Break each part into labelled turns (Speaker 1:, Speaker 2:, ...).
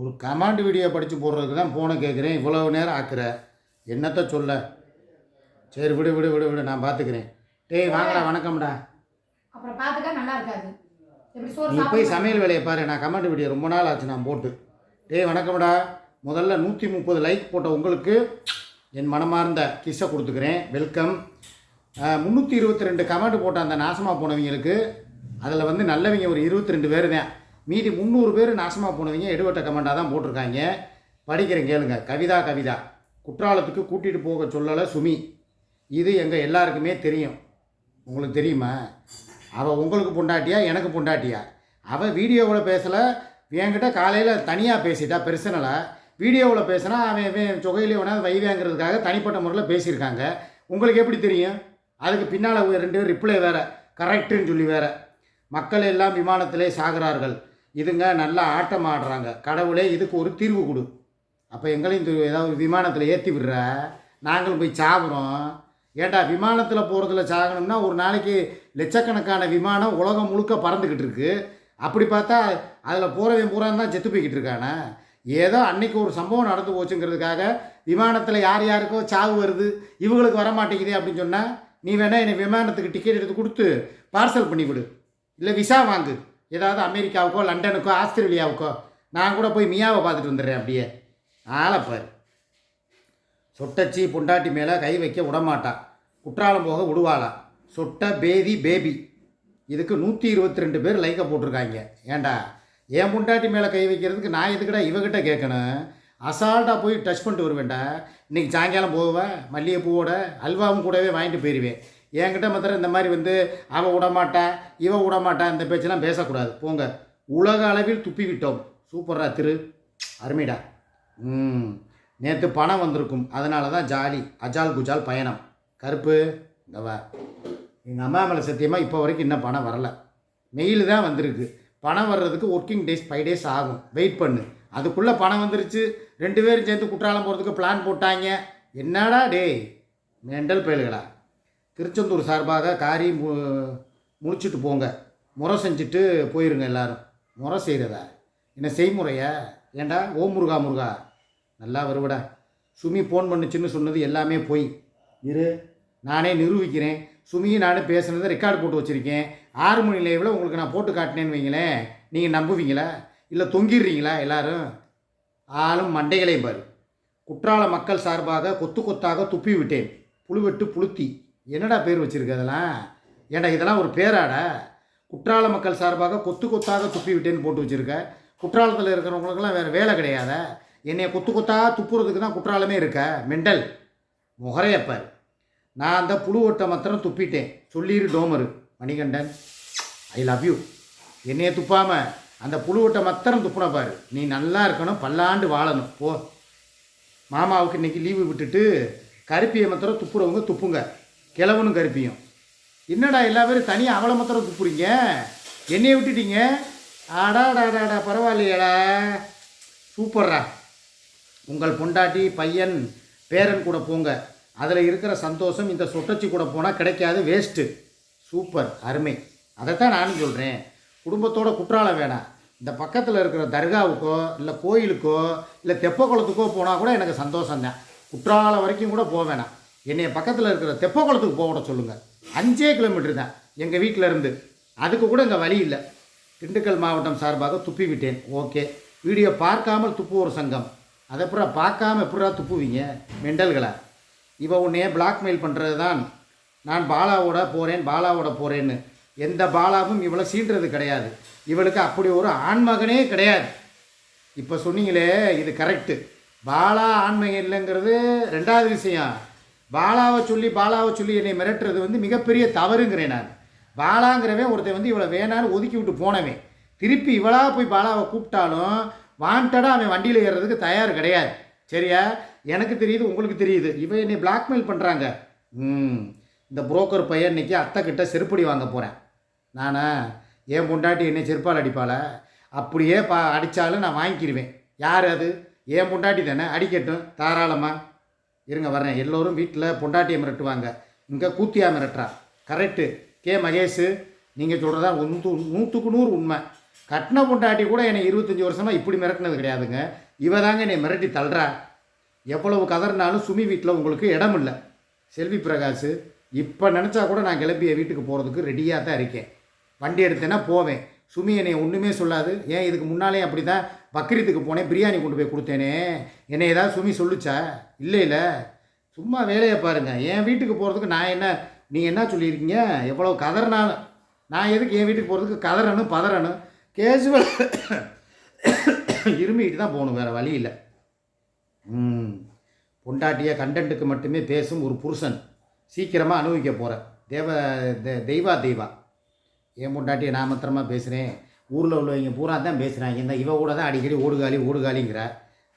Speaker 1: ஒரு command video படித்து போடுறதுக்கு தான் ஃபோனை கேட்குறேன். இவ்வளோ நேரம் ஆக்குற. என்னத்த சொல்ல? சரி விடு விடு விடு விடு நான் பார்த்துக்கிறேன் டேய் வாங்கடா வணக்கம்டா.
Speaker 2: அப்புறம் பார்த்துக்க நல்லா இருக்காது.
Speaker 1: நீ போய்? சமையல் வேலையை பாரு. நான் கமெண்ட் வீடியோ ரொம்ப நாள் ஆச்சு நான் போட்டு. டேய் வணக்கம்டா. முதல்ல நூற்றி முப்பது லைக் போட்ட உங்களுக்கு என் மனமார்ந்த கிஸ்ஸை கொடுத்துக்கிறேன். வெல்கம் முந்நூற்றி இருபத்தி ரெண்டு கமெண்ட் போட்ட அந்த நாசமாக போனவங்களுக்கு அதில் வந்து நல்லவங்க ஒரு இருபத்தி ரெண்டு பேர் தான். மீதி முந்நூறு பேர் நாசமாக போனவங்க எடுவட்ட கமெண்டாக தான் போட்டிருக்காங்க. படிக்கிறேன் கேளுங்க. கவிதா கவிதா. குற்றாலத்துக்கு கூட்டிகிட்டு போக சொல்லலை சுமி. இது எங்கள் எல்லாருக்குமே தெரியும். உங்களுக்கு தெரியுமா? அவள் உங்களுக்கு பொண்டாட்டியா எனக்கு பொண்டாட்டியா? அவள் வீடியோவில் பேசலை என்கிட்ட காலையில் தனியாக பேசிட்டா பெர்சனலாக வீடியோவில் பேசினா அவன் இவன் வேணா வைவேங்கிறதுக்காக தனிப்பட்ட முறையில் பேசியிருக்காங்க. உங்களுக்கு எப்படி தெரியும்? அதுக்கு பின்னால் ரெண்டு பேர் ரிப்ளை வேறு. கரெக்டுன்னு சொல்லி வேறு. மக்கள் எல்லாம் விமானத்திலே சாகிறார்கள். இதுங்க நல்லா ஆட்டம் ஆடுறாங்க கடவுளே இதுக்கு ஒரு தீர்வு கொடு. அப்போ எங்களையும் இந்த ஏதாவது விமானத்தில் ஏற்றி விடுற? நாங்களும் போய் சாப்பிட்றோம் ஏண்டா விமானத்தில் போகிறதுல சாகணும்னா ஒரு நாளைக்கு லட்சக்கணக்கான விமானம் உலகம் முழுக்க பறந்துக்கிட்டு இருக்கு. அப்படி பார்த்தா அதில் போகிறவன் பூரான் தான் செத்து போய்கிட்டு இருக்கானே. ஏதோ அன்னைக்கு ஒரு சம்பவம் நடந்து போச்சுங்கிறதுக்காக விமானத்தில் யார் யாருக்கோ சாவு வருது. இவங்களுக்கு வர மாட்டேங்குதே அப்படின்னு சொன்னால் நீ வேணா என்னை விமானத்துக்கு டிக்கெட் எடுத்து கொடுத்து பார்சல் பண்ணிவிடு. இல்லை விசா வாங்கு. ஏதாவது அமெரிக்காவுக்கோ லண்டனுக்கோ ஆஸ்திரேலியாவுக்கோ நான் கூட போய் மியாவை பார்த்துட்டு வந்துடுறேன் அப்படியே. ஆளப்பார் சொட்டச்சி பொண்டாட்டி மேலே கை வைக்க விடமாட்டா. குற்றாலம் போக விடுவாளா? சொட்ட பேதி பேபி. இதுக்கு நூற்றி இருபத்தி ரெண்டு பேர் லைக்கை போட்டிருக்காங்க. ஏன்டா என் பொண்டாட்டி மேலே கை வைக்கிறதுக்கு நான் எதுக்குடா இவகிட்ட கேட்கணும்? அசால்ட்டாக போய் டச் பண்ணிட்டு வருவேன்டா. இன்றைக்கி சாயங்காலம் போவேன் மல்லிகைப்பூவோட அல்வாவும் கூடவே வாங்கிட்டு போயிடுவேன் என்கிட்ட மாத்திரம் இந்த மாதிரி வந்து அவள் விடமாட்டா இவன் விடமாட்டா இந்த பேச்செல்லாம் பேசக்கூடாது. போங்க. உலக அளவில் துப்பி விட்டோம் சூப்பரா திரு. அருமைடா. ம். நேற்று பணம் வந்திருக்கும். அதனால தான் ஜாலி. அஜால் குஜால் பயணம். கருப்பு இந்த எங்கள் அம்மா மேலே சத்தியமாக இப்போ வரைக்கும் இன்னும் பணம் வரலை. மெயில் தான் வந்திருக்கு. பணம் வர்றதுக்கு ஒர்க்கிங் டேஸ் ஃபைவ் டேஸ் ஆகும். வெயிட் பண்ணு. அதுக்குள்ளே பணம் வந்துருச்சு. ரெண்டு பேரும் சேர்ந்து குற்றாலம் போகிறதுக்கு பிளான் போட்டாங்க. என்னடா டேய்? மெண்டல் பயல்களா? திருச்செந்தூர் சார்பாக காரி மு முடிச்சுட்டு போங்க. முறை செஞ்சுட்டு போயிருங்க எல்லாரும். முறை செய்கிறதா என்ன செய்முறையா? ஏண்டா? ஓ முருகா முருகா. நல்லா வருவடா. சுமி ஃபோன் பண்ணுச்சுன்னு சொன்னது எல்லாமே போய். இரு. நானே நிரூபிக்கிறேன். சுமியும் நானும் பேசுனதை ரெக்கார்டு போட்டு வச்சுருக்கேன். ஆறு மணி லைவில் உங்களுக்கு நான் போட்டு காட்டினேன்னு வைங்களேன். நீங்கள் நம்புவீங்களா? இல்லை தொங்கிடுறீங்களா எல்லாரும்? ஆளும் மண்டைகளையும் பாரு. குற்றால மக்கள் சார்பாக கொத்து கொத்தாக துப்பி விட்டேன். புழுவெட்டு புளுத்தி என்னடா பேர் வச்சுருக்கு அதெல்லாம்? ஏண்டா இதெல்லாம் ஒரு பேராடா? குற்றால மக்கள் சார்பாக கொத்து கொத்தாக துப்பி விட்டேன்னு போட்டு வச்சுருக்க. குற்றாலத்தில் இருக்கிறவங்களுக்கெல்லாம் வேறு வேலை கிடையாத? என்னைய கொத்து கொத்தாக துப்புறதுக்கு தான் குற்றாலமே இருக்க. மெண்டல். முகரையப்பர் நான் அந்த புழுவட்டை மாத்திரம் துப்பிட்டேன். சொல்லிடு டோமரு. மணிகண்டன். ஐ லவ் யூ என்னைய துப்பாமல் அந்த புழுவட்டை மாத்திரம் துப்புன பாரு. நீ நல்லா இருக்கணும் பல்லாண்டு வாழணும். போ. மாமாவுக்கு இன்னைக்கு லீவு விட்டுட்டு கருப்பியை மாத்திரம் துப்புறவங்க துப்புங்க. கிழவனும் கருப்பியும். என்னடா எல்லா பேரும் தனியாக அவளை மாத்திரம் கூப்பிடுங்க என்னையை விட்டுட்டீங்க? ஆடாடாடாடா பரவாயில்லையடா. சூப்பர்ரா. உங்கள் பொண்டாட்டி பையன் பேரன் கூட போங்க. அதில் இருக்கிற சந்தோஷம் இந்த சொட்டச்சி கூட போனால் கிடைக்காது வேஸ்ட்டு சூப்பர் அருமை. அதைத்தான் நானும் சொல்கிறேன் குடும்பத்தோட குற்றாலம் வேணாம். இந்த பக்கத்தில் இருக்கிற தர்காவுக்கோ இல்லை கோயிலுக்கோ இல்லை தெப்பக்குளத்துக்கோ போனால் கூட எனக்கு சந்தோஷம்தான். குற்றாலம் வரைக்கும் கூட போக என்னை என்னைய பக்கத்தில் இருக்கிற தெப்பக்குளத்துக்கு போக விட சொல்லுங்கள் அஞ்சே கிலோமீட்டர் தான் எங்கள் வீட்டில் இருந்து. அதுக்கு கூட இங்கே வழி இல்லை. திண்டுக்கல் மாவட்டம் சார்பாக துப்பி விட்டேன் ஓகே. வீடியோ பார்க்காமல் துப்புவோர் சங்கம். அதை அப்புறம் பார்க்காம எப்படா துப்புவீங்க? மெண்டல்களை? இவ உன்னையே பிளாக்மெயில் பண்ணுறது தான் நான் பாலாவோட போகிறேன் பாலாவோட போகிறேன்னு எந்த பாலாவும் இவளை சீண்டுறது கிடையாது. இவளுக்கு அப்படி ஒரு ஆண்மகனே கிடையாது. இப்போ சொன்னீங்களே இது கரெக்டு பாலா ஆண்மகன் இல்லைங்கிறது ரெண்டாவது விஷயம். பாலாவை சொல்லி பாலாவை சொல்லி என்னை மிரட்டுறது வந்து மிகப்பெரிய தவறுங்கிறேன் நான். பாலாங்கிறவன் ஒருத்தன் வந்து இவளை வேணான்னு ஒதுக்கி விட்டு போனவன். திருப்பி இவளாக போய் பாலாவை கூப்பிட்டாலும் வாண்டடாக அவன் வண்டியில் ஏறுறதுக்கு தயார் கிடையாது. சரியா? எனக்கு தெரியுது உங்களுக்கு தெரியுது. இவன் என்னை பிளாக்மெயில் பண்ணுறாங்க ம். இந்த புரோக்கர் பையன் இன்னைக்கு அத்தை கிட்ட செருப்படி வாங்க போகிறேன் நானா? என் பொண்டாட்டி என்னை செருப்பால் அடிப்பாள? அப்படியே பா அடித்தாலும் நான் வாங்கிக்கிடுவேன் யார் அது? என் பொண்டாட்டி தானே? அடிக்கட்டும். தாராளமாக இருங்க வர்றேன். எல்லோரும் வீட்டில் பொண்டாட்டியை மிரட்டுவாங்க. இங்கே கூத்தியா மிரட்டுறா. கரெக்டு கே மகேஷ் நீங்கள் சொல்கிறதா நூற்று நூற்றுக்கு நூறு உண்மை. கட்டின பொண்டாட்டி கூட என்னை இருபத்தஞ்சி வருஷமாக இப்படி மிரட்டினது கிடையாதுங்க. இவ தாங்க என்னை மிரட்டி தள்ளுறா. எவ்வளவு கதறினாலும் சுமி வீட்டில் உங்களுக்கு இடம் இல்லை செல்வி பிரகாஷ் இப்போ நினச்சா கூட நான் கிளம்பிய வீட்டுக்கு போகிறதுக்கு ரெடியாக தான் இருக்கேன். வண்டி எடுத்தேன்னா போவேன். சுமி என்னை ஒன்றுமே சொல்லாது. ஏன் இதுக்கு முன்னாலே அப்படி தான் பக்ரீத்துக்கு போனேன். பிரியாணி கொண்டு போய் கொடுத்தேனே. என்னை ஏதாவது சுமி சொல்லுச்சா? இல்லை இல்லை. சும்மா வேலையை பாருங்கள் என் வீட்டுக்கு போகிறதுக்கு நான் என்ன நீங்கள் என்ன சொல்லியிருக்கீங்க? எவ்வளோ கதறினாலும் நான் எதுக்கு என் வீட்டுக்கு போகிறதுக்கு கதறணும் பதறணும் கேஜுவல் இருமிக்கிட்டு தான் போகணும். வேறு வழி இல்லை. ம். பொண்டாட்டிய கண்டென்ட்டுக்கு மட்டுமே பேசும் ஒரு புருஷன் சீக்கிரமாக அனுபவிக்க போகிறேன் தேவ தெ- தெய்வா தெய்வா. என் பொண்டாட்டியை நான் மாத்திரமா பேசுகிறேன் ஊரில் உள்ளவங்க பூரா தான் பேசுகிறாங்க இந்த இவ கூட தான் அடிக்கடி ஓடுகாலி ஓடுகாலிங்கிற.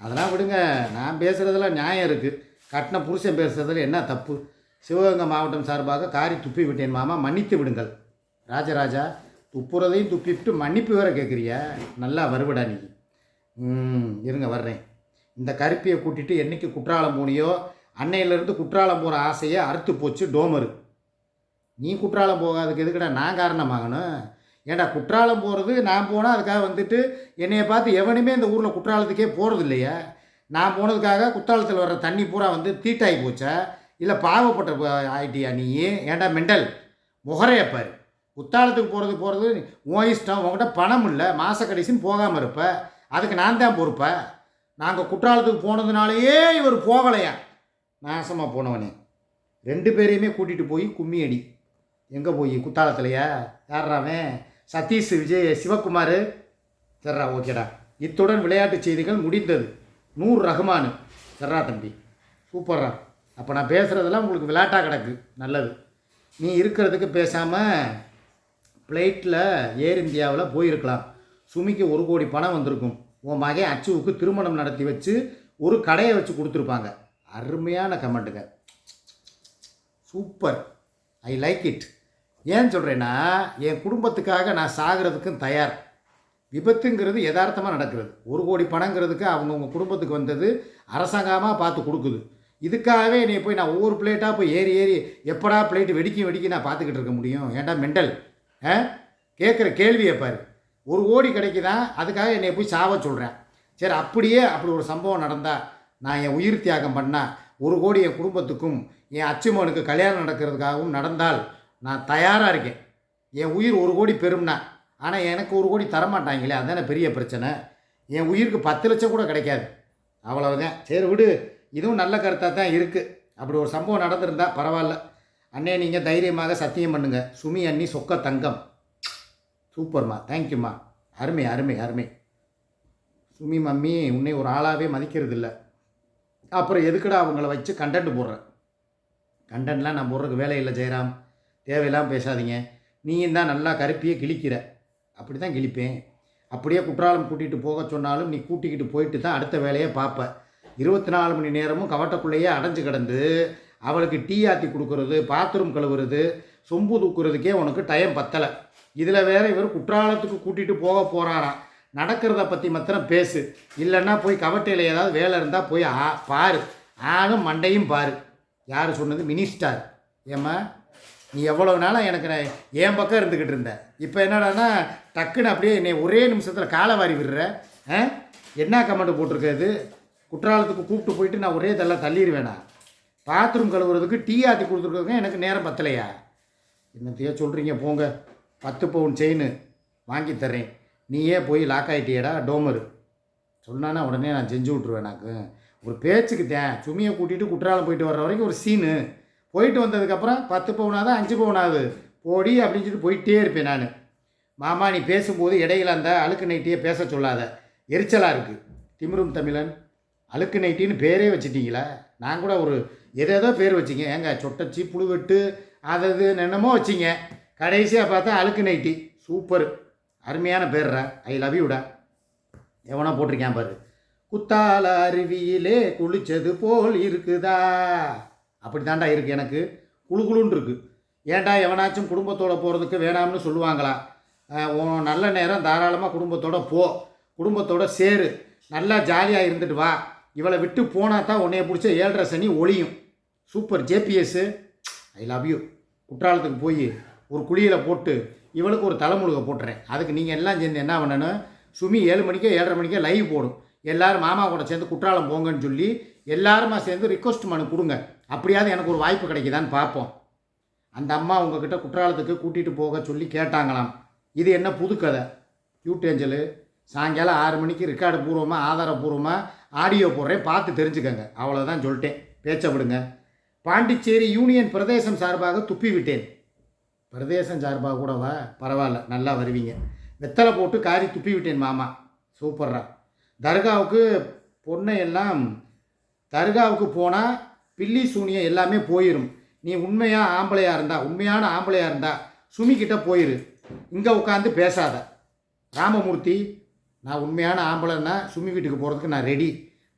Speaker 1: அதெல்லாம் விடுங்க. நான் பேசுகிறதுல நியாயம் இருக்குது கட்டின புருஷன் பேசுகிறதுல என்ன தப்பு? சிவகங்கை மாவட்டம் சார்பாக காரி துப்பி விட்டேன் மாமா மன்னித்து விடுங்கள். ராஜராஜா துப்புறதையும் துப்பிவிட்டு மன்னிப்பு வேற கேட்குறியா நல்லா வருவடா நீ. ம் இருங்க வர்றேன். இந்த கருப்பியை கூட்டிட்டு என்னைக்கு குற்றாலம் போனியோ அன்னையிலேருந்து குற்றாலம் போகிற ஆசையை அறுத்து போச்சு டோமரு. நீ குற்றாலம் போகாததுக்கு எதுக்குடா நான் காரணமாகணும்? ஏன்டா குற்றாலம் போகிறது நான் போனால் அதுக்காக வந்துட்டு என்னையை பார்த்து எவனுமே இந்த ஊரில் குற்றாலத்துக்கே போகிறது இல்லையா நான் போனதுக்காக குற்றாலத்தில் வர்ற தண்ணி பூரா வந்து தீட்டாகி போச்சா. இல்லை பாவப்பட்ட ஆயிட்டியா நீ? ஏன்டா மெண்டல்? முகரையப்பார் குத்தாலத்துக்கு போகிறது போகிறது உன் இஷ்டம். உங்கள்கிட்ட பணம் இல்லை. மாத கடைசின்னு போகாமல் இருப்ப. அதுக்கு நான் தான் பொறுப்பேன் நாங்கள் குற்றாலத்துக்கு போனதுனாலேயே இவர் போகலையா? நாசமாக போனவனே. ரெண்டு பேரையுமே கூட்டிகிட்டு போய் கும்மி அடி. எங்கே போய் குத்தாலத்துலையா யார்றாவன் சதீஷ் விஜய் சிவகுமார். சரிடா ஓகேடா. இத்துடன் விளையாட்டு செய்திகள் முடிந்தது. நூர் ரஹ்மான். சரிடா தம்பி. சூப்பர்ரா. அப்போ நான் பேசுகிறதெல்லாம் உங்களுக்கு விளையாட்டாக கிடக்கு. நல்லது. நீ இருக்கிறதுக்கு பேசாமல் ஃப்ளைட்டில் ஏர் இந்தியாவில் போயிருக்கலாம். சுமிக்கு ஒரு கோடி பணம் வந்திருக்கும். உன் மகன் அச்சுவுக்கு திருமணம் நடத்தி வச்சு ஒரு கடையை வச்சு கொடுத்துருப்பாங்க. அருமையான கமெண்ட்டுங்க. சூப்பர். ஐ லைக் இட் ஏன் சொல்கிறேன்னா என் குடும்பத்துக்காக நான் சாகிறதுக்கும் தயார். விபத்துங்கிறது யதார்த்தமாக நடக்கிறது. ஒரு கோடி பணங்கிறதுக்கு அவங்கவுங்க குடும்பத்துக்கு வந்தது அரசாங்கமாக பார்த்து கொடுக்குது. இதுக்காகவே நீ போய் நான் ஒவ்வொரு பிளேட்டாக போய் ஏறி ஏறி எப்படா பிளேட்டு வெடிக்கும் வெடிக்கி நான் பார்த்துக்கிட்டு இருக்க முடியும்? ஏன்டா மெண்டல்? ஆ? கேட்குற கேள்வியை பாரு. ஒரு கோடி கிடைக்குதான் அதுக்காக என்னை போய் சாவ சொல்கிறேன் சரி அப்படியே அப்படி ஒரு சம்பவம் நடந்தால் நான் என் உயிர் தியாகம் பண்ணால் ஒரு கோடி என் குடும்பத்துக்கும் என் அச்சுமனுக்கு கல்யாணம் நடக்கிறதுக்காகவும் நடந்தால் நான் தயாராக இருக்கேன். என் உயிர் ஒரு கோடி பெறும்னா. ஆனால் எனக்கு ஒரு கோடி தரமாட்டாங்களே அதுதானே பெரிய பிரச்சனை. என் உயிருக்கு பத்து லட்சம் கூட கிடைக்காது. அவ்வளவுதான். சரி விடு. இதுவும் நல்ல கருத்தாக தான் இருக்குது அப்படி ஒரு சம்பவம் நடந்திருந்தால் பரவாயில்ல. அண்ணே நீங்கள் தைரியமாக சத்தியம் பண்ணுங்கள் சுமி அண்ணி சொக்க தங்கம். சூப்பர்மா. தேங்க்யூம்மா. அருமை அருமை அருமை. சுமி மம்மி உன்னை ஒரு ஆளாகவே மதிக்கிறது இல்லை அப்புறம் எதுக்குடா அவங்கள வச்சு கண்டென்ட் போடுறேன் கண்டென்ட்லாம் நான் போடுறதுக்கு வேலை இல்லை ஜெயராம். தேவையில்லாமல் பேசாதீங்க. நீயும் தான் நல்லா கருப்பியே கிழிக்கிற. அப்படி தான் கிழிப்பேன். அப்படியே குற்றாலம் கூட்டிகிட்டு போக சொன்னாலும் நீ கூட்டிக்கிட்டு போயிட்டு தான் அடுத்த வேலையை பார்ப்ப இருபத்தி நாலு மணி நேரமும் கவட்டக்குள்ளேயே அடைஞ்சு கிடந்து அவளுக்கு டீ ஆற்றி கொடுக்கறது பாத்ரூம் கழுவுறது சொம்பு தூக்குறதுக்கே உனக்கு டைம் பத்தலை. இதில் வேற இவர் குற்றாலத்துக்கு கூட்டிகிட்டு போக போகிறாராம் நடக்கிறத பற்றி மாத்திரம் பேசு. இல்லைன்னா போய் கவட்டையில் ஏதாவது வேலை இருந்தால் போய் ஆ பாரு. ஆணும் மண்டையும் பாரு. யார் சொன்னது? மினிஸ்டார் ஏம்மா? நீ எவ்வளோ நாளாக எனக்கு நான் என் பக்கம் இருந்துக்கிட்டு இருந்த. இப்போ என்னடான்னா டக்குன்னு அப்படியே என்னை ஒரே நிமிஷத்தில் காலை வாரி விடுற. ஆ? என்ன கமெண்ட் போட்டிருக்காது குற்றாலத்துக்கு கூப்பிட்டு போயிட்டு நான் ஒரே தள்ள தள்ளிடுவேனா பாத்ரூம் கழுவுறதுக்கு டீ ஆற்றி கொடுத்துருக்கவங்க எனக்கு நேரம் பத்தலையா? என்னத்தையோ சொல்கிறீங்க போங்க. பத்து பவுன் செயின் வாங்கி தர்றேன். நீயே போய் லாக் ஆகிட்டியடா டோமரு. சொன்னானா உடனே நான் செஞ்சு விட்ருவேன் எனக்கு ஒரு பேச்சுக்கு தேன் சுமியை கூட்டிகிட்டு குற்றாலம் போயிட்டு வர்ற வரைக்கும் ஒரு சீனு போயிட்டு வந்ததுக்கப்புறம் பத்து பவுனாவது அஞ்சு பவுனாவது. போடி அப்படின்னு சொல்லிட்டு போயிட்டே இருப்பேன் நான். மாமா நீ பேசும்போது இடையில அந்த அழுக்கு நைட்டியே பேச சொல்லாத. எரிச்சலாக இருக்குது திமிரும் தமிழன் அழுக்கு நைட்டின்னு பேரே வச்சுட்டீங்களா? நான் கூட ஒரு எதேதோ பேர் வச்சிங்க. ஏங்க சொட்டச்சி புழுவெட்டு அது இது என்னமோ வச்சிங்க. கடைசியாக பார்த்தா அழுக்கு நைட்டி. சூப்பர். அருமையான பேர்ரா ஐ லவ் யூடா. எவனோ போட்டிருக்கேன் பாரு. குத்தால அருவியிலே குளிச்சது போல் இருக்குதா? அப்படி தாண்டா இருக்குது எனக்கு. குளு குளுன்னு இருக்குது ஏன்டா எவனாச்சும் குடும்பத்தோட போகிறதுக்கு வேணாம்னு சொல்லுவாங்களா? நல்ல நேரம் தாராளமாக குடும்பத்தோட போ. குடும்பத்தோட சேரு. நல்லா ஜாலியாக இருந்துட்டு வா. இவளை விட்டு போனால் தான் உன்னைய பிடிச்ச ஏழரை சனி ஒளியும். Super. JBS I love you குற்றாலத்துக்கு போய் ஒரு குழியில் போட்டு இவளுக்கு ஒரு தலைமுழுகை போட்டுறேன். அதுக்கு நீங்கள் எல்லாம் சேர்ந்து என்ன பண்ணணும்? சுமி ஏழு மணிக்கே ஏழரை மணிக்கே லைவ் போடும். எல்லாரும் மாமா கூட சேர்ந்து குற்றாலம் போங்கன்னு சொல்லி எல்லாருமா சேர்ந்து ரிக்வஸ்ட் மனு கொடுங்க. அப்படியாவது எனக்கு ஒரு வாய்ப்பு கிடைக்குதான்னு பார்ப்போம். அந்த அம்மா உங்ககிட்ட குற்றாலத்துக்கு கூட்டிகிட்டு போக சொல்லி கேட்டாங்களாம். இது என்ன புது கதை? யூடேஞ்சலு சாயங்காலம் ஆறு மணிக்கு ரெக்கார்டு பூர்வமாக ஆதாரபூர்வமாக ஆடியோ போடுறேன் பார்த்து தெரிஞ்சுக்கங்க. அவ்வளோதான் சொல்லிட்டேன். பேச்சை விடுங்க. பாண்டிச்சேரி யூனியன் பிரதேசம் சார்பாக துப்பி விட்டேன் பிரதேசம் சார்பாக கூடவா? பரவாயில்ல நல்லா வருவீங்க. வெத்தலை போட்டு காரி துப்பி விட்டேன் மாமா. சூப்பர்ரா. தர்காவுக்கு பொண்ணை எல்லாம் தர்காவுக்கு போனால் பில்லி சூனியம் எல்லாமே போயிடும் நீ உண்மையாக ஆம்பளையாக இருந்தா உண்மையான ஆம்பளையாக இருந்தா சுமிக்கிட்ட போயிரு. இங்கே உட்காந்து பேசாத. ராமமூர்த்தி நான் உண்மையான ஆம்பளைன்னா சுமி வீட்டுக்கு போகிறதுக்கு நான் ரெடி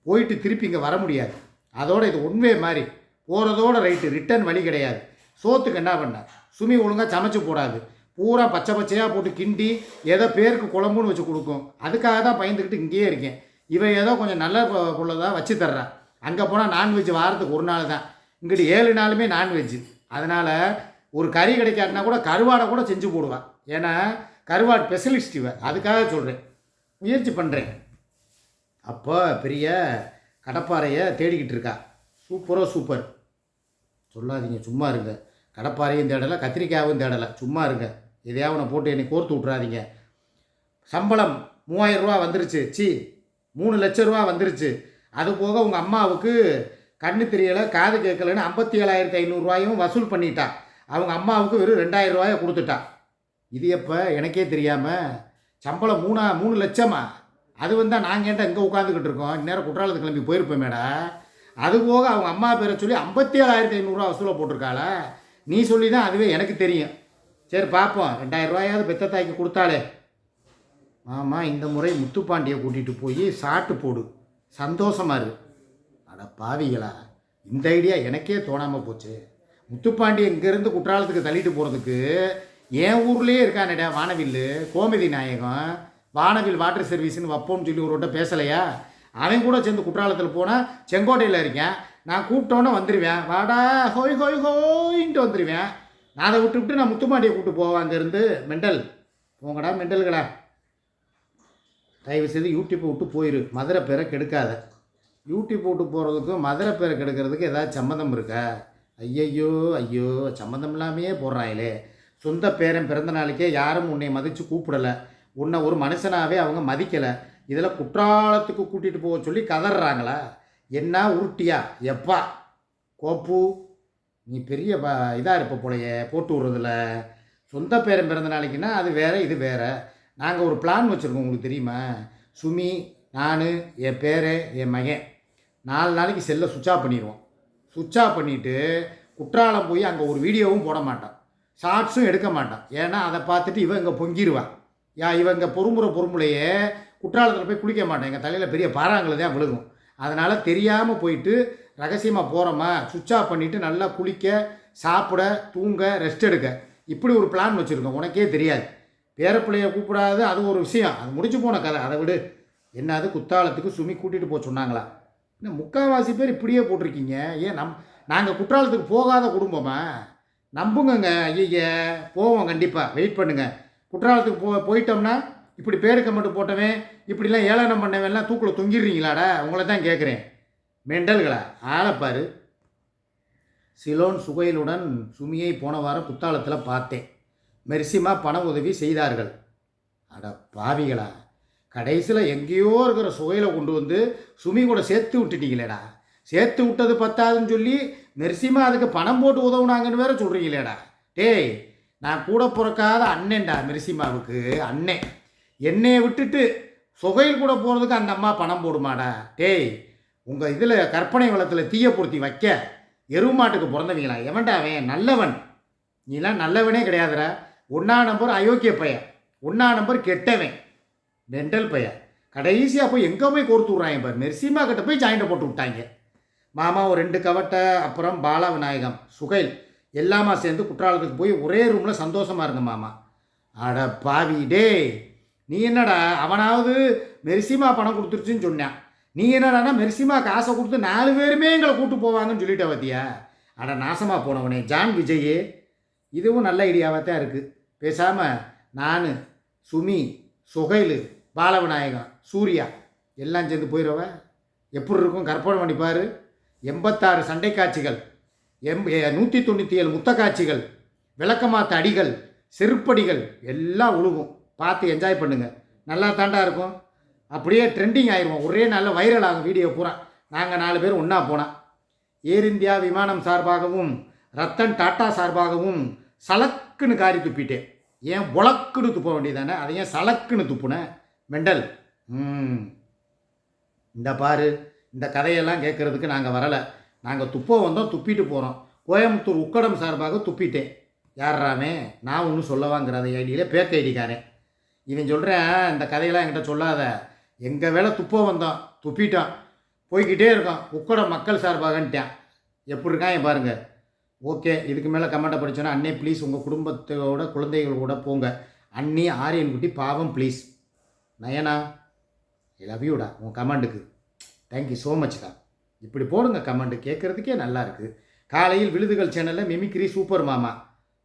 Speaker 1: போயிட்டு திருப்பி இங்கே வர முடியாது. அதோட இது உண்மை மாதிரி. போகிறதோட ரைட்டு ரிட்டர்ன் வழி கிடையாது. சோத்துக்கு என்ன பண்ண? சுமி ஒழுங்காக சமைச்சு போடாது. பூரா பச்சை பச்சையாக போட்டு கிண்டி ஏதோ பேருக்கு குழம்புன்னு வச்சு கொடுக்கும். அதுக்காக தான் பயந்துக்கிட்டு இங்கேயே இருக்கேன். இவன் ஏதோ கொஞ்சம் நல்ல தான் வச்சு தர்றான். அங்கே போனால் நான்வெஜ் வாரத்துக்கு ஒரு நாள் தான். இங்கிட்டு ஏழு நாளுமே நான்வெஜ்ஜு அதனால் ஒரு கறி கிடைக்காட்டினா கூட கருவாடை கூட செஞ்சு போடுவான் ஏன்னா கருவாடு ஸ்பெஷலிஸ்ட் இவன் அதுக்காக சொல்கிறேன் முயற்சி பண்ணுறேன் அப்போ பெரிய கடப்பாறையை தேடிக்கிட்டு இருக்கா. சூப்பரோ சூப்பர். சொல்லாதீங்க சும்மா இருங்க. கடப்பாறையும் தேடலை கத்திரிக்காயும் தேடலை. சும்மா இருங்க. எதையாவது ஒன்று போட்டு என்னை கோர்த்து விட்றாதீங்க சம்பளம் மூவாயிரம் ரூபா வந்துருச்சு. சி மூணு லட்ச ரூபா வந்துருச்சு. அது போக உங்கள் அம்மாவுக்கு கண்ணு தெரியலை காது கேட்கலன்னு ஐம்பத்தி ஏழாயிரத்தி ஐநூறுரூவாயும் வசூல் பண்ணிட்டா. அவங்க அம்மாவுக்கு வெறும் ரெண்டாயிரம் ரூபாயை கொடுத்துட்டா. இது எப்போ? எனக்கே தெரியாமல் சம்பளம் மூணா மூணு லட்சமா? அது வந்தால் நாங்கள் ஏன்டா இங்கே உட்காந்துக்கிட்டு இருக்கோம்? இந்நேரம் குற்றாலத்து கிளம்பி போயிருப்போம் மேடா அது போக அவங்க அம்மா பேரை சொல்லி ஐம்பத்தி ஏழாயிரத்தி ஐநூறுரூவா வசூலாக போட்டிருக்காள. நீ சொல்லி தான் அதுவே எனக்கு தெரியும். சரி பார்ப்போம் ரெண்டாயிரம் ரூபாயாவது பெத்த தாய்க்கு கொடுத்தாளே. ஆமாம் இந்த முறை முத்துப்பாண்டியை கூட்டிகிட்டு போய் சாட்டு போடு. சந்தோஷமா இரு அட பாவிகளா இந்த ஐடியா எனக்கே தோணாமல் போச்சு. முத்துப்பாண்டி இங்கேருந்து குற்றாலத்துக்கு தள்ளிட்டு போகிறதுக்கு என் ஊர்லேயே இருக்கானடா வானவில்லு கோமதி நாயகம். வானவில் வாட்டர் சர்வீஸ்னு வைப்போம்னு சொல்லி ஒரு பேசலையா? அவன் கூட சேர்ந்து குற்றாலத்தில் போனால் செங்கோட்டையில் இருக்கேன். நான் கூப்பிட்டோன்னே வந்துடுவேன் வாடா ஹோய் ஹோய் ஹோயின்ட்டு வந்துடுவேன் நான் அதை விட்டு விட்டு நான் முத்துப்பாண்டியை கூப்பிட்டு போவேன் அங்கேருந்து. மெண்டல் போங்கடா மெண்டல்களா. தயவு செய்து யூடியூப்பை விட்டு போயிரு. மதுரை பேரை கெடுக்காத. யூடியூப் விட்டு போகிறதுக்கும் மதுரை பேரை கெடுக்கிறதுக்கு ஏதாவது சம்மந்தம் இருக்கா? ஐயையோ ஐயோ சம்மந்தம் இல்லாமையே போடுறாங்களே சொந்த பேரன் பிறந்த நாளைக்கே யாரும் உன்னை மதித்து கூப்பிடலை. உன்னை ஒரு மனுஷனாகவே அவங்க மதிக்கலை. இதில் குற்றாலத்துக்கு கூட்டிகிட்டு போக சொல்லி கதறாங்களா என்ன உருட்டியா? எப்பா கோப்பு நீ பெரிய இதாக இருப்ப போலையே போட்டு விடுறதில்ல சொந்த பேரன் பிறந்த நாளைக்குன்னா அது வேற இது வேறு. நாங்கள் ஒரு பிளான் வச்சுருக்கோம் உங்களுக்கு தெரியுமா? சுமி நான் என் பேர் என் மகன். நாலு நாளைக்கு செல்லை சுவிட்ச் ஆஃப் பண்ணிடுவோம். சுவிட்ச் ஆஃப் பண்ணிவிட்டு குற்றாலம் போய் அங்கே ஒரு வீடியோவும் போட மாட்டான். ஷார்ட்ஸும் எடுக்க மாட்டான். ஏன்னா அதை பார்த்துட்டு இவன் இங்கே பொங்கிடுவான் யா இவன் இங்கே பொறுமுறை பொறுமுலையே குற்றாலத்தில் போய் குளிக்க மாட்டான். எங்கள் தலையில் பெரிய பாறாங்களை தான் விழுகும். அதனால் தெரியாமல் போயிட்டு ரகசியமாக போகிறோமா சுவிட்ச் ஆஃப் பண்ணிவிட்டு நல்லா குளிக்க சாப்பிட தூங்க ரெஸ்ட் எடுக்க. இப்படி ஒரு பிளான் வச்சுருக்கோம். உனக்கே தெரியாது. பேரப்பிள்ளைய கூப்பிடாது அது ஒரு விஷயம். அது முடிச்சு போன கதை. அதை விடு. என்னது குத்தாலத்துக்கு சுமி கூட்டிகிட்டு போக சொன்னாங்களா? என்ன முக்கால்வாசி பேர் இப்படியே போட்டிருக்கீங்க. ஏன் நம் நாங்கள் குற்றாலத்துக்கு போகாத குடும்பமா? நம்புங்கங்க ஐய போவோம் கண்டிப்பாக வெயிட் பண்ணுங்க. குற்றாலத்துக்கு போ போயிட்டோம்னா இப்படி பேருக்கு மட்டும் போட்டவன் இப்படிலாம் ஏளனம் பண்ணவன்லாம் தூக்கில் தொங்கிடுறீங்களாடா? உங்களை தான் கேட்குறேன் மெண்டல்களா? ஆளப்பாரு சிலோன் சுகையிலுடன் சுமியை போன வாரம் குத்தாலத்தில் பார்த்தேன். மெர்சிமா பண உதவி செய்தார்கள். அட பாவிகளா கடைசியில் எங்கேயோ இருக்கிற சுவையில் கொண்டு வந்து சுமி கூட சேர்த்து விட்டுட்டீங்களேடா. சேர்த்து விட்டது பத்தாதுன்னு சொல்லி மெர்சிமா அதுக்கு பணம் போட்டு உதவுனாங்கன்னு வேற சொல்கிறீங்களேடா டேய் நான் கூட பிறக்காத அண்ணன்டா மெர்சிமாவுக்கு அண்ணன் என்னையை விட்டுட்டு சுகையில் கூட போகிறதுக்கு அந்த அம்மா பணம் போடுமாடா. டேய் உங்கள் இதில் கற்பனை வளத்தில் தீயப்படுத்தி வைக்க எருமாட்டுக்கு பிறந்தவங்களா? எவன்டா அவன்? நல்லவன். நீலாம் நல்லவனே கிடையாதுடா. ஒன்றா நம்பர் அயோக்கிய பையன். ஒன்றா நம்பர் கெட்டவன். மெண்டல் பையன். கடைசியாக போய் எங்கே போய் கொடுத்து விட்றாங்க பார். மெர்சிமா கிட்ட போய் ஜாயிண்ட்டை போட்டு விட்டாங்க. மாமா ஒரு ரெண்டு கவட்டை அப்புறம் பாலா விநாயகம் சுகைல் எல்லாமா சேர்ந்து குற்றாலத்துக்கு போய் ஒரே ரூமில் சந்தோஷமாக இருங்க மாமா. அட பாவி டேய் நீ என்னடா அவனாவது மெர்சிமா பணம் கொடுத்துருச்சுன்னு சொன்னான். நீ என்னடானா மெர்சிமா காசை கொடுத்து நாலு பேருமே எங்களை கூட்டு போவாங்கன்னு சொல்லிட்ட பார்த்தியா அட நாசமாக போனவனே ஜான் விஜய். இதுவும் நல்ல ஐடியாவாக தான் இருக்குது பேசாமல் நான் சுமி சுகைலு பாலவிநாயகம் சூர்யா எல்லாம் சேர்ந்து போயிடுவ எப்படி இருக்கும்? கற்பனை பண்ணி பாரு. எண்பத்தாறு சண்டை காட்சிகள். எம் நூற்றி தொண்ணூற்றி ஏழு முத்த காட்சிகள். விளக்கமாத்த அடிகள் செருப்படிகள் எல்லாம் உழுகும். பார்த்து என்ஜாய் பண்ணுங்கள் நல்லா தாண்டா இருக்கும். அப்படியே ட்ரெண்டிங் ஆயிடுவோம் ஒரே நாளில் வைரல் ஆகும் வீடியோ பூரா. நாங்கள் நாலு பேர் ஒன்றா போனால் ஏர் இந்தியா விமானம் சார்பாகவும் ரத்தன் டாட்டா சார்பாகவும் சலக்குன்னு காரி துப்பிட்டேன் ஏன் புழக்குன்னு துப்ப வேண்டியதானே அதை ஏன் சலக்குன்னு துப்புனேன் மெண்டல். ம். இந்த பாரு இந்த கதையெல்லாம் கேட்குறதுக்கு நாங்கள் வரலை. நாங்கள் துப்ப வந்தோம் துப்பிட்டு போகிறோம் கோயம்புத்தூர் உக்கடம் சார்பாக துப்பிட்டேன். யாராமே நான் ஒன்றும் சொல்லவாங்கிற அந்த ஐடியில் பேக்க ஐடிக்காரன் இவன் சொல்கிறேன் இந்த கதையெல்லாம் என்கிட்ட சொல்லாத. எங்கள் வேலை துப்ப வந்தோம் துப்பிட்டோம் போய்கிட்டே இருக்கோம் உக்கடம் மக்கள் சார்பாகன்ட்டான். எப்படி இருக்கான் பாருங்கள் ஓகே இதுக்கு மேலே கமெண்ட்டை படித்தோன்னா அண்ணே ப்ளீஸ் உங்கள் குடும்பத்தோட குழந்தைகள் கூட போங்க. அண்ணி ஆரியன் குட்டி பாவம் ப்ளீஸ் நயனா ஐ லவ் யூடா உன் கமெண்ட்டுக்கு தேங்க்யூ ஸோ மச்டா இப்படி போடுங்க கமெண்டு கேட்குறதுக்கே நல்லா இருக்குது காலையில் விழுதுகள் சேனலில் மிமிக்ரி சூப்பர் மாமா.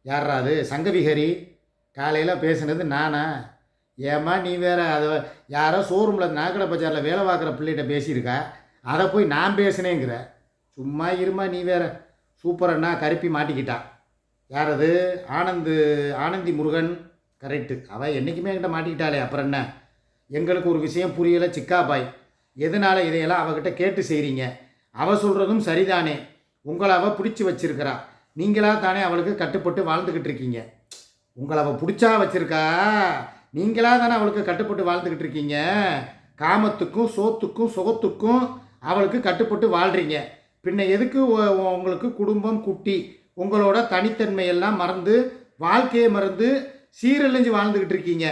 Speaker 1: யாரா அது? சங்கவிஹரி. காலையில் பேசுனது நானா? ஏம்மா நீ வேற அதை யாரோ ஷோரூமில் நாகட பஜாரில் வேலை பார்க்குற பிள்ளைகிட்ட பேசியிருக்கா? அதை போய் நான் பேசினேங்கிற. சும்மா இருமா நீ வேற. சூப்பரண்ணா கருப்பி மாட்டிக்கிட்டான் யார் அது ஆனந்து ஆனந்தி முருகன். கரெக்டு அவள் என்றைக்குமே என்கிட்ட மாட்டிக்கிட்டாளே அப்புறம் என்ன? எங்களுக்கு ஒரு விஷயம் புரியலை சிக்காபாய் எதனால் இதையெல்லாம் அவகிட்ட கேட்டு செய்கிறீங்க அவள் சொல்கிறதும் சரிதானே. உங்களை அவள் பிடிச்சி வச்சிருக்கிறா. நீங்களா தானே அவளுக்கு கட்டுப்பட்டு வாழ்ந்துக்கிட்டு இருக்கீங்க. உங்களை அவள் பிடிச்சா வச்சுருக்கா? நீங்களா தானே அவளுக்கு கட்டுப்பட்டு வாழ்ந்துக்கிட்டு இருக்கீங்க? காமத்துக்கும் சோத்துக்கும் சுகத்துக்கும் அவளுக்கு கட்டுப்பட்டு வாழ்கிறீங்க பின்ன எதுக்கு உங்களுக்கு குடும்பம் குட்டி? உங்களோட தனித்தன்மையெல்லாம் மறந்து வாழ்க்கையை மறந்து சீரழிஞ்சு வாழ்ந்துக்கிட்டு இருக்கீங்க.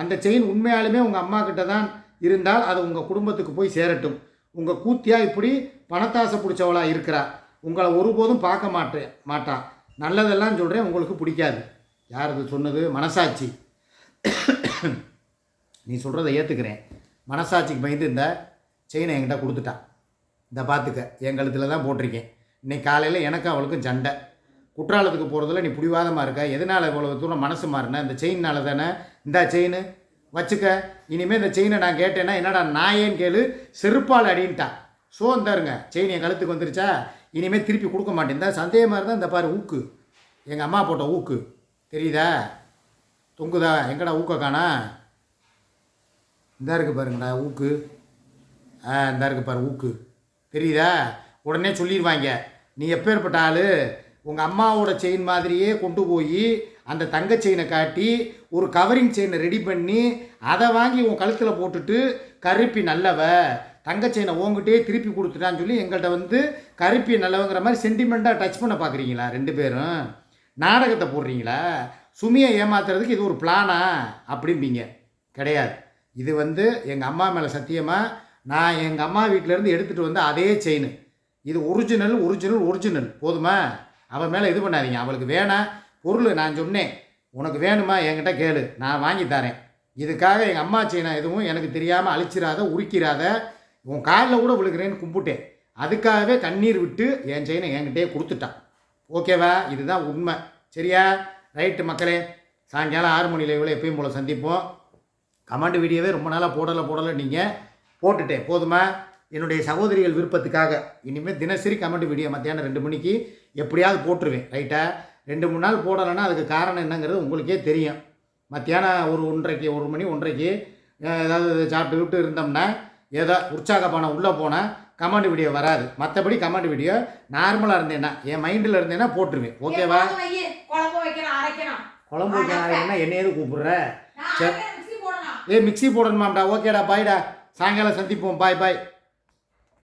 Speaker 1: அந்த செயின் உண்மையாலுமே உங்கள் அம்மா கிட்ட தான் இருந்தால் அது உங்கள் குடும்பத்துக்கு போய் சேரட்டும். உங்கள் கூத்தியா இப்படி பணத்தாசை பிடிச்சவளா இருக்கிறா. உங்களை ஒருபோதும் பார்க்க மாட்டேன் மாட்டா. நல்லதெல்லாம் சொல்கிறேன் உங்களுக்கு பிடிக்காது. யார் அது சொன்னது? மனசாட்சி. நீ சொல்கிறத ஏற்றுக்கிறேன் மனசாட்சிக்கு பயந்து இந்த செயினை என்கிட்ட கொடுத்துட்டான் இந்த பார்த்துக்க. என் கழுத்தில் தான் போட்டிருக்கேன். இன்னைக்கு காலையில் எனக்கும் அவளுக்கும் சண்டை. குற்றாலத்துக்கு போகிறதுல நீ பிடிவாதமாக இருக்க. எதனால் இவ்வளோ தூரம் மனசு மாறின? இந்த செயின்னால தானே? இந்த செயின். வச்சுக்க. இனிமேல் இந்த செயினை நான் கேட்டேன்னா என்னடா நாயேன்னு கேளு. செருப்பால் அடின்ட்டான் ஸோ இந்தாருங்க. செயின் என் கழுத்துக்கு வந்துருச்சா? இனிமேல் திருப்பி கொடுக்க மாட்டேன். இந்த சந்தேகமாக இருந்தால் இந்த பாரு ஊக்கு. எங்கள் அம்மா போட்ட ஊக்கு. தெரியுதா? தொங்குதா? எங்கடா ஊக்க காணா? இந்த இருக்கு பாருங்கடா ஊக்கு. ஆ இந்த இருக்கு பாரு ஊக்கு. தெரியுதா? உடனே சொல்லிடுவாங்க நீ எப்பேற்பட்ட ஆள்? உங்கள் அம்மாவோட செயின் மாதிரியே கொண்டு போய் அந்த தங்க செயினை காட்டி ஒரு கவரிங் செயினை ரெடி பண்ணி அதை வாங்கி உன் கழுத்தில் போட்டுட்டு கருப்பி நல்லவ தங்க செயினை ஓங்கிட்டே திருப்பி கொடுத்துட்டான்னு சொல்லி எங்கள்கிட்ட வந்து கருப்பி நல்லவங்கிற மாதிரி சென்டிமெண்ட்டாக டச் பண்ண பார்க்குறீங்களா ரெண்டு பேரும்? நாடகத்தை போடுறீங்களா? சுமியை ஏமாத்துறதுக்கு இது ஒரு பிளானா அப்படிம்பீங்க. கிடையாது. இது வந்து எங்கள் அம்மா மேலே சத்தியமாக நான் எங்கள் அம்மா வீட்டிலேருந்து எடுத்துகிட்டு வந்த அதே செயின் இது ஒரிஜினல் ஒரிஜினல் ஒரிஜினல் போதுமா? அவன் மேலே இது பண்ணாதீங்க. அவளுக்கு வேணாம் பொருள் நான் சொன்னேன். உனக்கு வேணுமா? என்கிட்ட கேளு. நான் வாங்கி தரேன். இதுக்காக எங்கள் அம்மா செயினை எதுவும் எனக்கு தெரியாமல் அழிச்சிடாத உரிக்கிறாத உன் காலில் கூட விழுகிறேன்னு கும்பிட்டேன். அதுக்காகவே கண்ணீர் விட்டு என் செயினை என்கிட்டயே கொடுத்துட்டான். ஓகேவா? இதுதான் உண்மை. சரியா? ரைட்டு மக்களே. சாயங்காலம் ஆறு மணியில் இவ்வளோ எப்பயும் போல் சந்திப்போம். கமெண்ட் வீடியோவே ரொம்ப நாளாக போடலை போடலை நீங்கள் போட்டுட்டேன். போதுமா? என்னுடைய சகோதரிகள் விருப்பத்துக்காக. இனிமேல் தினசரி கமெண்ட் வீடியோ மத்தியானம் ரெண்டு மணிக்கு எப்படியாவது போட்டுருவேன். ரைட்டா ரெண்டு மூணு நாள் போடலைன்னா அதுக்கு காரணம் என்னங்கிறது உங்களுக்கே தெரியும். மத்தியானம் ஒரு ஒன்றரைக்கு ஒரு மணி ஒன்றரைக்கு ஏதாவது சாப்பிட்டு விட்டு இருந்தோம்னா ஏதோ உற்சாக பணம் உள்ளே போனால் கமெண்ட் வீடியோ வராது. மற்றபடி கமெண்ட் வீடியோ நார்மலாக இருந்தேன்னா என் மைண்டில் இருந்தேன்னா போட்டுருவேன். ஓகேவா
Speaker 2: குழம்பு வைக்கணும் அரைக்கணும்.
Speaker 1: என்ன எது கூப்பிடுற? ஏய் மிக்ஸி போடணுமாம்டா. ஓகேடா பாய்டா சாயங்காலம் சந்திப்போம். பாய் பாய்.